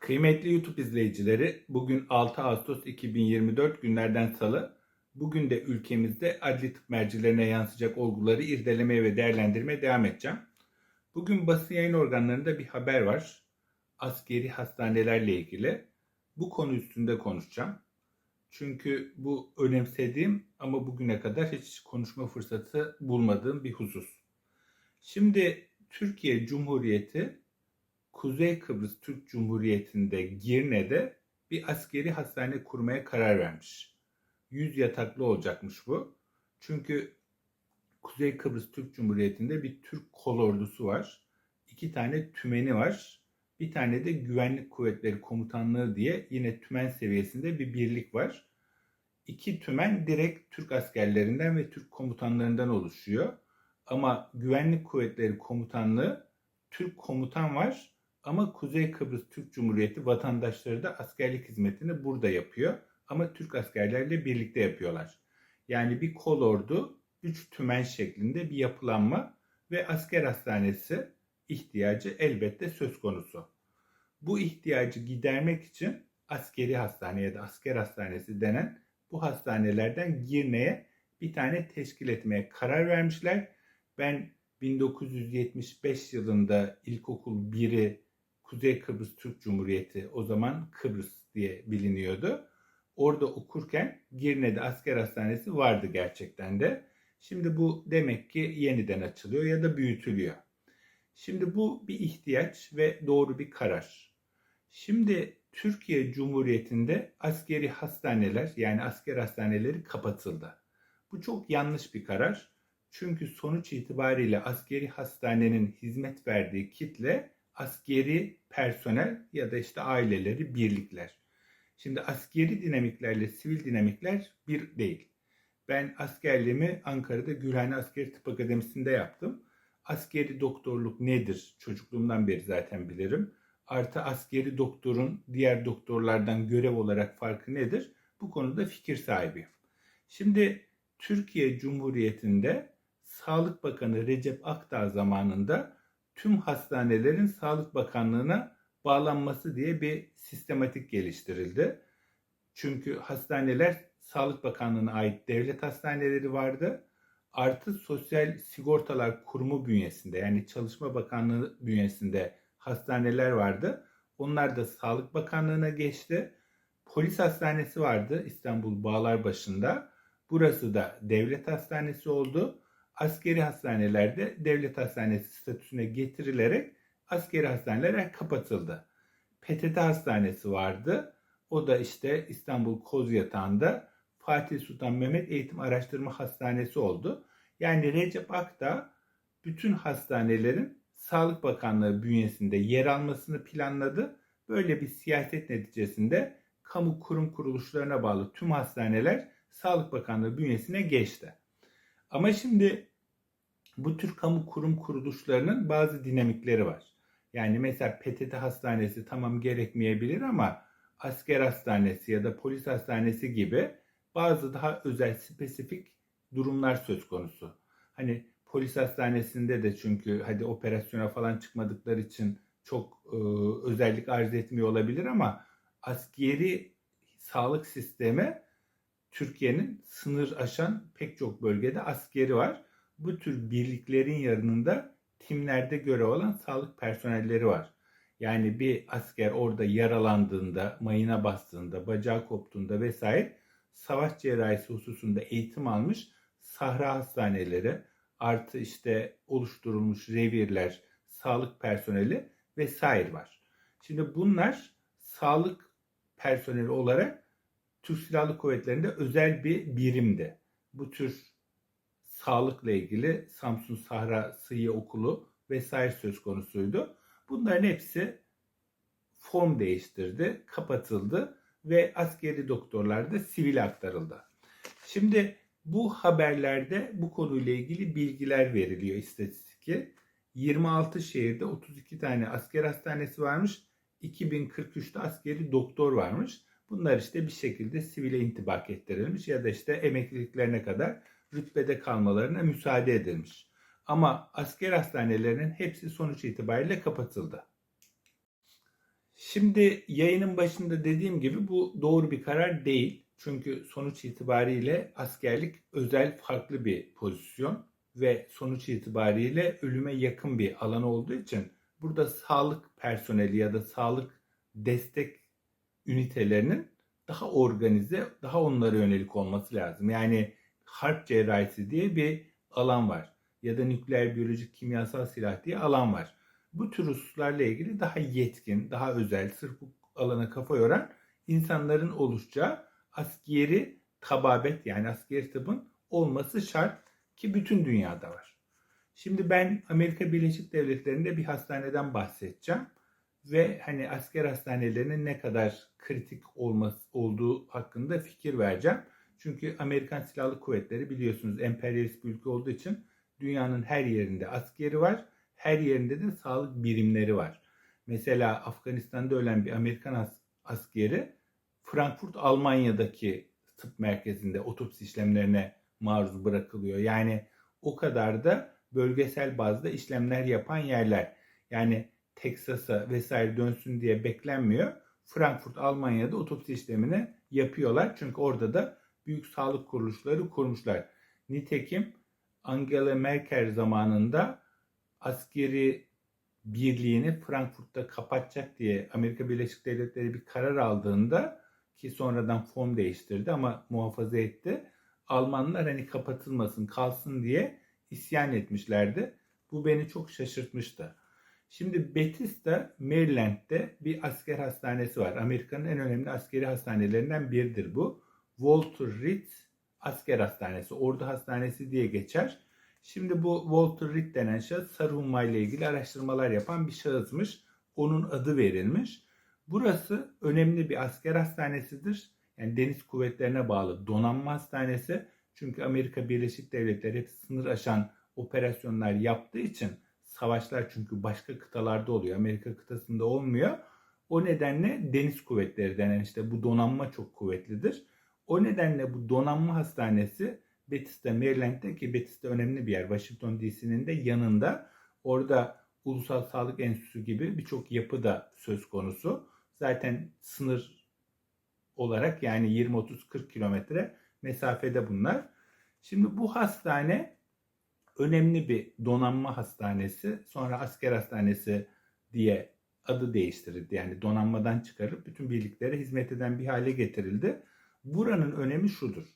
Kıymetli YouTube izleyicileri, bugün 6 Ağustos 2024 günlerden salı. Bugün de ülkemizde adli tıp mercilerine yansıyacak olguları irdelemeye ve değerlendirmeye devam edeceğim. Bugün basın yayın organlarında bir haber var. Askeri hastanelerle ilgili. Bu konu üstünde konuşacağım. Çünkü bu önemsediğim ama bugüne kadar hiç konuşma fırsatı bulmadığım bir husus. Şimdi Türkiye Cumhuriyeti Kuzey Kıbrıs Türk Cumhuriyeti'nde Girne'de bir askeri hastane kurmaya karar vermiş. 100 yataklı olacakmış bu. Çünkü Kuzey Kıbrıs Türk Cumhuriyeti'nde bir Türk kol ordusu var. İki tane tümeni var. Bir tane de Güvenlik Kuvvetleri Komutanlığı diye yine tümen seviyesinde bir birlik var. İki tümen direkt Türk askerlerinden ve Türk komutanlarından oluşuyor. Ama Güvenlik Kuvvetleri Komutanlığı Türk komutan var ama Kuzey Kıbrıs Türk Cumhuriyeti vatandaşları da askerlik hizmetini burada yapıyor. Ama Türk askerlerle birlikte yapıyorlar. Yani bir kolordu, üç tümen şeklinde bir yapılanma ve asker hastanesi ihtiyacı elbette söz konusu. Bu ihtiyacı gidermek için askeri hastane ya da asker hastanesi denen bu hastanelerden Girne'ye bir tane teşkil etmeye karar vermişler. Ben 1975 yılında ilkokul 1'i Kuzey Kıbrıs Türk Cumhuriyeti o zaman Kıbrıs diye biliniyordu. Orada okurken Girne'de asker hastanesi vardı gerçekten de. Şimdi bu demek ki yeniden açılıyor ya da büyütülüyor. Şimdi bu bir ihtiyaç ve doğru bir karar. Şimdi Türkiye Cumhuriyeti'nde askeri hastaneler yani asker hastaneleri kapatıldı. Bu çok yanlış bir karar. Çünkü sonuç itibariyle askeri hastanenin hizmet verdiği kitle askeri personel ya da işte aileleri, birlikler. Şimdi askeri dinamiklerle sivil dinamikler bir değil. Ben askerliğimi Ankara'da Gülhane Askeri Tıp Akademisi'nde yaptım. Askeri doktorluk nedir? Çocukluğumdan beri zaten bilirim. Artı askeri doktorun diğer doktorlardan görev olarak farkı nedir? Bu konuda fikir sahibiyim. Şimdi Türkiye Cumhuriyeti'nde Sağlık Bakanı Recep Akdağ zamanında tüm hastanelerin Sağlık Bakanlığı'na bağlanması diye bir sistematik geliştirildi. Çünkü hastaneler Sağlık Bakanlığı'na ait devlet hastaneleri vardı. Artı Sosyal Sigortalar Kurumu bünyesinde yani Çalışma Bakanlığı bünyesinde hastaneler vardı. Onlar da Sağlık Bakanlığı'na geçti. Polis hastanesi vardı İstanbul Bağlarbaşı'nda. Burası da devlet hastanesi oldu askeri hastanelerde devlet hastanesi statüsüne getirilerek askeri hastaneler kapatıldı. PTT hastanesi vardı. O da işte İstanbul Kozyatağı'nda Fatih Sultan Mehmet Eğitim Araştırma Hastanesi oldu. Yani Recep Akta bütün hastanelerin Sağlık Bakanlığı bünyesinde yer almasını planladı. Böyle bir siyaset neticesinde kamu kurum kuruluşlarına bağlı tüm hastaneler Sağlık Bakanlığı bünyesine geçti. Ama şimdi bu tür kamu kurum kuruluşlarının bazı dinamikleri var. Yani mesela PTT hastanesi tamam gerekmeyebilir ama asker hastanesi ya da polis hastanesi gibi bazı daha özel spesifik durumlar söz konusu. Hani polis hastanesinde de çünkü hadi operasyona falan çıkmadıkları için çok e, özellik arz etmiyor olabilir ama askeri sağlık sistemi Türkiye'nin sınır aşan pek çok bölgede askeri var bu tür birliklerin yanında timlerde görev alan sağlık personelleri var. Yani bir asker orada yaralandığında, mayına bastığında, bacağı koptuğunda vesaire savaş cerrahisi hususunda eğitim almış sahra hastaneleri artı işte oluşturulmuş revirler, sağlık personeli vesaire var. Şimdi bunlar sağlık personeli olarak Türk Silahlı Kuvvetleri'nde özel bir birimdi. Bu tür sağlıkla ilgili Samsun Sahra Sıhhi Okulu vesaire söz konusuydu. Bunların hepsi form değiştirdi, kapatıldı ve askeri doktorlar da sivil aktarıldı. Şimdi bu haberlerde bu konuyla ilgili bilgiler veriliyor istatistiki. 26 şehirde 32 tane asker hastanesi varmış. 2043'te askeri doktor varmış. Bunlar işte bir şekilde sivile intibak ettirilmiş ya da işte emekliliklerine kadar rütbede kalmalarına müsaade edilmiş. Ama asker hastanelerinin hepsi sonuç itibariyle kapatıldı. Şimdi yayının başında dediğim gibi bu doğru bir karar değil. Çünkü sonuç itibariyle askerlik özel farklı bir pozisyon ve sonuç itibariyle ölüme yakın bir alan olduğu için burada sağlık personeli ya da sağlık destek ünitelerinin daha organize, daha onlara yönelik olması lazım. Yani harp cerrahisi diye bir alan var ya da nükleer biyolojik kimyasal silah diye alan var. Bu tür hususlarla ilgili daha yetkin, daha özel, sırf bu alana kafa yoran insanların oluşacağı askeri tababet yani askeri tabın olması şart ki bütün dünyada var. Şimdi ben Amerika Birleşik Devletleri'nde bir hastaneden bahsedeceğim ve hani asker hastanelerinin ne kadar kritik olması olduğu hakkında fikir vereceğim. Çünkü Amerikan Silahlı Kuvvetleri biliyorsunuz emperyalist bir ülke olduğu için dünyanın her yerinde askeri var. Her yerinde de sağlık birimleri var. Mesela Afganistan'da ölen bir Amerikan as- askeri Frankfurt Almanya'daki tıp merkezinde otopsi işlemlerine maruz bırakılıyor. Yani o kadar da bölgesel bazda işlemler yapan yerler. Yani Teksas'a vesaire dönsün diye beklenmiyor. Frankfurt Almanya'da otopsi işlemini yapıyorlar. Çünkü orada da büyük sağlık kuruluşları kurmuşlar. Nitekim Angela Merkel zamanında askeri birliğini Frankfurt'ta kapatacak diye Amerika Birleşik Devletleri bir karar aldığında ki sonradan form değiştirdi ama muhafaza etti. Almanlar hani kapatılmasın kalsın diye isyan etmişlerdi. Bu beni çok şaşırtmıştı. Şimdi Bethesda, Maryland'de bir asker hastanesi var. Amerika'nın en önemli askeri hastanelerinden biridir bu. Walter Reed Asker Hastanesi, Ordu Hastanesi diye geçer. Şimdi bu Walter Reed denen şahıs sarı ile ilgili araştırmalar yapan bir şahısmış. Onun adı verilmiş. Burası önemli bir asker hastanesidir. Yani deniz kuvvetlerine bağlı donanma hastanesi. Çünkü Amerika Birleşik Devletleri hep sınır aşan operasyonlar yaptığı için savaşlar çünkü başka kıtalarda oluyor. Amerika kıtasında olmuyor. O nedenle deniz kuvvetleri denen işte bu donanma çok kuvvetlidir. O nedenle bu donanma hastanesi Bethesda Maryland'de ki Bethesda önemli bir yer. Washington DC'nin de yanında. Orada Ulusal Sağlık Enstitüsü gibi birçok yapı da söz konusu. Zaten sınır olarak yani 20-30-40 kilometre mesafede bunlar. Şimdi bu hastane önemli bir donanma hastanesi. Sonra asker hastanesi diye adı değiştirildi. Yani donanmadan çıkarıp bütün birliklere hizmet eden bir hale getirildi. Buranın önemi şudur.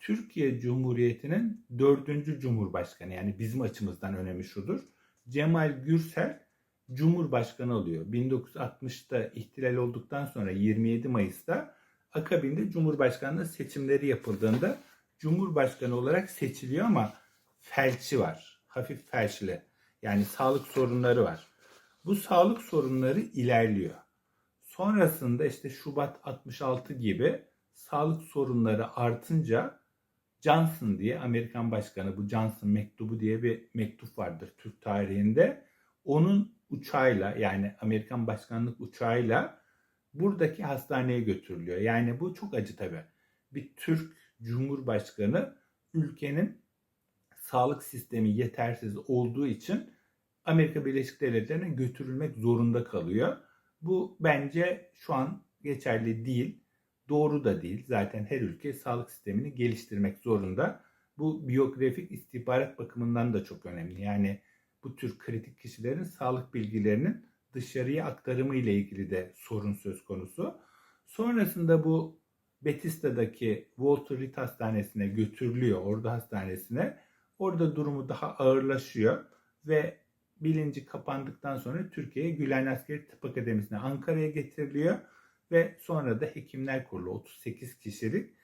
Türkiye Cumhuriyeti'nin dördüncü Cumhurbaşkanı yani bizim açımızdan önemi şudur. Cemal Gürsel Cumhurbaşkanı oluyor. 1960'ta ihtilal olduktan sonra 27 Mayıs'ta akabinde Cumhurbaşkanlığı seçimleri yapıldığında Cumhurbaşkanı olarak seçiliyor ama felçi var. Hafif felçli. Yani sağlık sorunları var. Bu sağlık sorunları ilerliyor. Sonrasında işte Şubat 66 gibi sağlık sorunları artınca Johnson diye Amerikan başkanı bu Johnson mektubu diye bir mektup vardır Türk tarihinde. Onun uçağıyla yani Amerikan başkanlık uçağıyla buradaki hastaneye götürülüyor. Yani bu çok acı tabii. Bir Türk Cumhurbaşkanı ülkenin sağlık sistemi yetersiz olduğu için Amerika Birleşik Devletleri'ne götürülmek zorunda kalıyor. Bu bence şu an geçerli değil. Doğru da değil. Zaten her ülke sağlık sistemini geliştirmek zorunda. Bu biyografik istihbarat bakımından da çok önemli. Yani bu tür kritik kişilerin sağlık bilgilerinin dışarıya aktarımı ile ilgili de sorun söz konusu. Sonrasında bu Betista'daki Walter Reed Hastanesi'ne götürülüyor, orada hastanesine. Orada durumu daha ağırlaşıyor ve bilinci kapandıktan sonra Türkiye'ye Gülen Askeri Tıp Akademisi'ne Ankara'ya getiriliyor ve sonra da Hekimler Kurulu 38 kişilik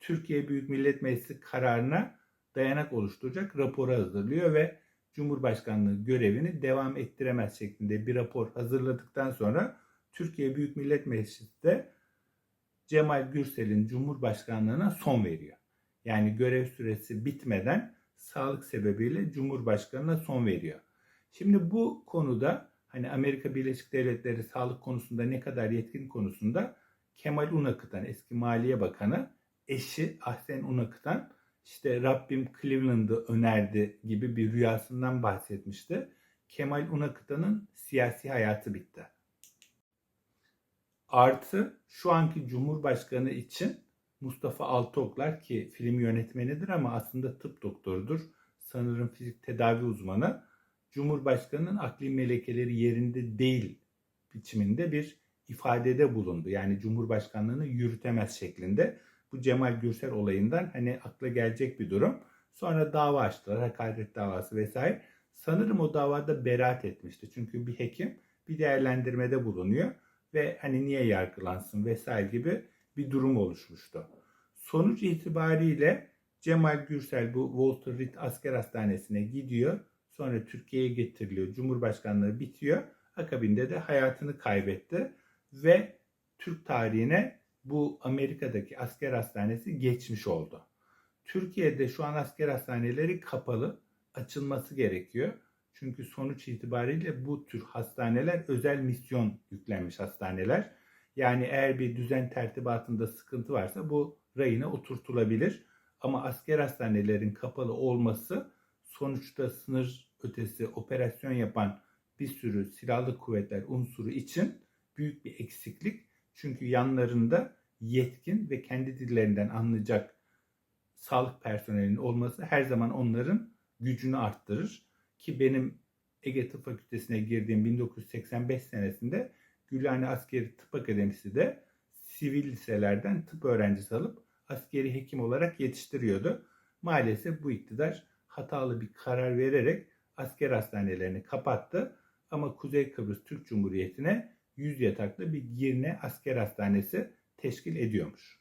Türkiye Büyük Millet Meclisi kararına dayanak oluşturacak raporu hazırlıyor ve Cumhurbaşkanlığı görevini devam ettiremez şeklinde bir rapor hazırladıktan sonra Türkiye Büyük Millet Meclisi de Cemal Gürsel'in Cumhurbaşkanlığına son veriyor. Yani görev süresi bitmeden sağlık sebebiyle Cumhurbaşkanına son veriyor. Şimdi bu konuda hani Amerika Birleşik Devletleri sağlık konusunda ne kadar yetkin konusunda Kemal Unakıtan eski Maliye Bakanı eşi Ahsen Unakıtan işte Rabbim Cleveland'ı önerdi gibi bir rüyasından bahsetmişti. Kemal Unakıtan'ın siyasi hayatı bitti. Artı şu anki Cumhurbaşkanı için Mustafa Altıoklar ki film yönetmenidir ama aslında tıp doktorudur. Sanırım fizik tedavi uzmanı. Cumhurbaşkanının akli melekeleri yerinde değil biçiminde bir ifadede bulundu. Yani Cumhurbaşkanlığını yürütemez şeklinde. Bu Cemal Gürsel olayından hani akla gelecek bir durum. Sonra dava açtılar. Hakaret davası vesaire. Sanırım o davada beraat etmişti. Çünkü bir hekim bir değerlendirmede bulunuyor ve hani niye yargılansın vesaire gibi bir durum oluşmuştu. Sonuç itibariyle Cemal Gürsel bu Walter Reed Asker Hastanesi'ne gidiyor. Sonra Türkiye'ye getiriliyor. Cumhurbaşkanlığı bitiyor. Akabinde de hayatını kaybetti ve Türk tarihine bu Amerika'daki asker hastanesi geçmiş oldu. Türkiye'de şu an asker hastaneleri kapalı, açılması gerekiyor. Çünkü sonuç itibariyle bu tür hastaneler özel misyon yüklenmiş hastaneler. Yani eğer bir düzen tertibatında sıkıntı varsa bu rayına oturtulabilir. Ama asker hastanelerin kapalı olması sonuçta sınır ötesi operasyon yapan bir sürü silahlı kuvvetler unsuru için büyük bir eksiklik. Çünkü yanlarında yetkin ve kendi dillerinden anlayacak sağlık personelinin olması her zaman onların gücünü arttırır. Ki benim Ege Tıp Fakültesine girdiğim 1985 senesinde Gülhane Askeri Tıp Akademisi de sivil liselerden tıp öğrencisi alıp askeri hekim olarak yetiştiriyordu. Maalesef bu iktidar hatalı bir karar vererek asker hastanelerini kapattı ama Kuzey Kıbrıs Türk Cumhuriyeti'ne 100 yataklı bir Girne asker hastanesi teşkil ediyormuş.